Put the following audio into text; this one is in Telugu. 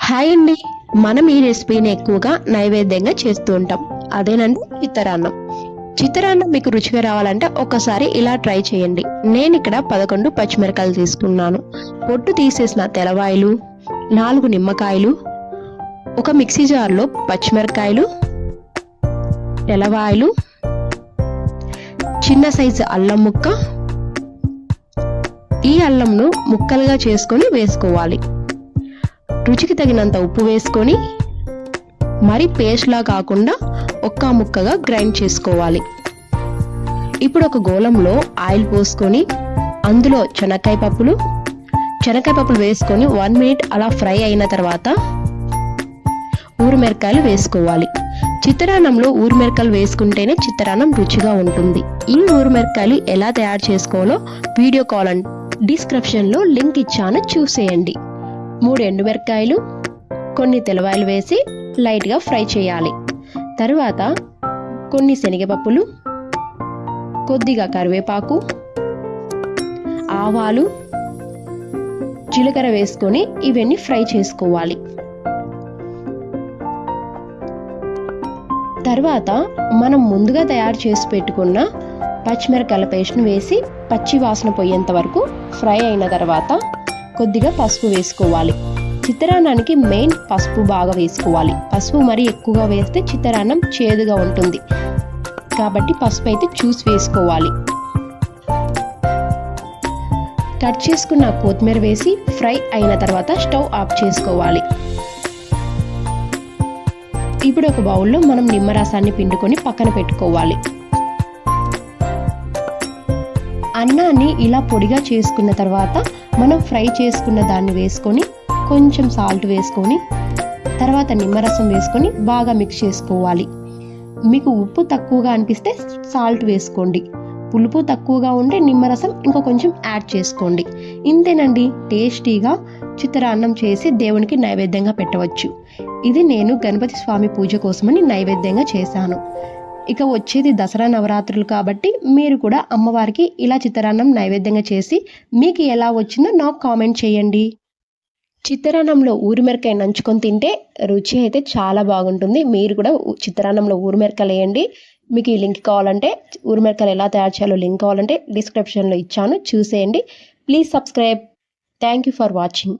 హాయ్ అండి. మనం ఈ రెసిపీని ఎక్కువగా నైవేద్యంగా చేస్తూ ఉంటాం. అదేనండి చిత్తరాన్నం చిత్తరాన్నం మీకు రుచిగా రావాలంటే ఒకసారి ఇలా ట్రై చేయండి. నేను ఇక్కడ పదకొండు పచ్చిమిరకాయలు తీసుకున్నాను. పొట్టు తీసేసిన తెల్లవాయలు నాలుగు నిమ్మకాయలు ఒక మిక్సీ జార్లో పచ్చిమిరకాయలు తెలవాయిలు చిన్న సైజు అల్లం ముక్క. ఈ అల్లంను ముక్కలుగా చేసుకొని వేసుకోవాలి. రుచికి తగినంత ఉప్పు వేసుకొని మరి పేస్ట్లా కాకుండా ఒక్క ముక్కగా గ్రైండ్ చేసుకోవాలి. ఇప్పుడు ఒక గోళంలో ఆయిల్ పోసుకొని అందులో చెనక్కాయ పప్పులు శనక్కాయ పప్పులు వేసుకొని వన్ మినిట్ అలా ఫ్రై అయిన తర్వాత ఊరుమిరకాయలు వేసుకోవాలి. చిత్తరాన్నంలో ఊరుమిరకాయలు వేసుకుంటేనే చిత్తరాన్నం రుచిగా ఉంటుంది. ఈ ఊరిమిరకాయలు ఎలా తయారు చేసుకోవాలో వీడియో కాల్ డిస్క్రిప్షన్లో లింక్ ఇచ్చాను చూసేయండి. మూడు ఎండుమిరకాయలు కొన్ని తెలవాయలు వేసి లైట్గా ఫ్రై చేయాలి. తరువాత కొన్ని శనగపప్పులు కొద్దిగా కరివేపాకు ఆవాలు జీలకర్ర వేసుకొని ఇవన్నీ ఫ్రై చేసుకోవాలి. తర్వాత మనం ముందుగా తయారు చేసి పెట్టుకున్న పచ్చిమిరకాయల పేస్ట్ను వేసి పచ్చి వాసన పోయేంత వరకు ఫ్రై అయిన తర్వాత కొద్దిగా పసుపు వేసుకోవాలి. చిత్రాన్నానికి మెయిన్ పసుపు బాగా వేసుకోవాలి. పసుపు మరీ ఎక్కువగా వేస్తే చిత్రాన్నం చేదుగా ఉంటుంది. కాబట్టి పసుపు అయితే చూసి వేసుకోవాలి. కట్ చేసుకున్న కొత్తిమీర వేసి ఫ్రై అయిన తర్వాత స్టవ్ ఆఫ్ చేసుకోవాలి. ఇప్పుడు ఒక బౌల్లో మనం నిమ్మరసాన్ని పిండుకొని పక్కన పెట్టుకోవాలి. అన్నాన్ని ఇలా పొడిగా చేసుకున్న తర్వాత మనం ఫ్రై చేసుకున్న దాన్ని వేసుకొని కొంచెం సాల్ట్ వేసుకొని తర్వాత నిమ్మరసం వేసుకొని బాగా మిక్స్ చేసుకోవాలి. మీకు ఉప్పు తక్కువగా అనిపిస్తే సాల్ట్ వేసుకోండి. పులుపు తక్కువగా ఉంటే నిమ్మరసం ఇంకా కొంచెం యాడ్ చేసుకోండి. ఇంతేనండి టేస్టీగా చిత్రాన్నం చేసి దేవునికి నైవేద్యంగా పెట్టవచ్చు. ఇది నేను గణపతి స్వామి పూజ కోసమని నైవేద్యంగా చేశాను. ఇక వచ్చేది దసరా నవరాత్రులు కాబట్టి మీరు కూడా అమ్మవారికి ఇలా చిత్తరాన్నం నైవేద్యంగా చేసి మీకు ఎలా వచ్చిందో నాకు కామెంట్ చేయండి. చిత్తరాన్నంలో ఊరిమిరకాయ నంచుకొని తింటే రుచి అయితే చాలా బాగుంటుంది. మీరు కూడా చిత్తరాన్నంలో ఊరిమిరకాయలు వేయండి. మీకు ఈ లింక్ కావాలంటే ఊరిమిరకాయలు ఎలా తయారు చేయాలో లింక్ కావాలంటే డిస్క్రిప్షన్లో ఇచ్చాను. చూసేయండి. Please subscribe. Thank you for watching.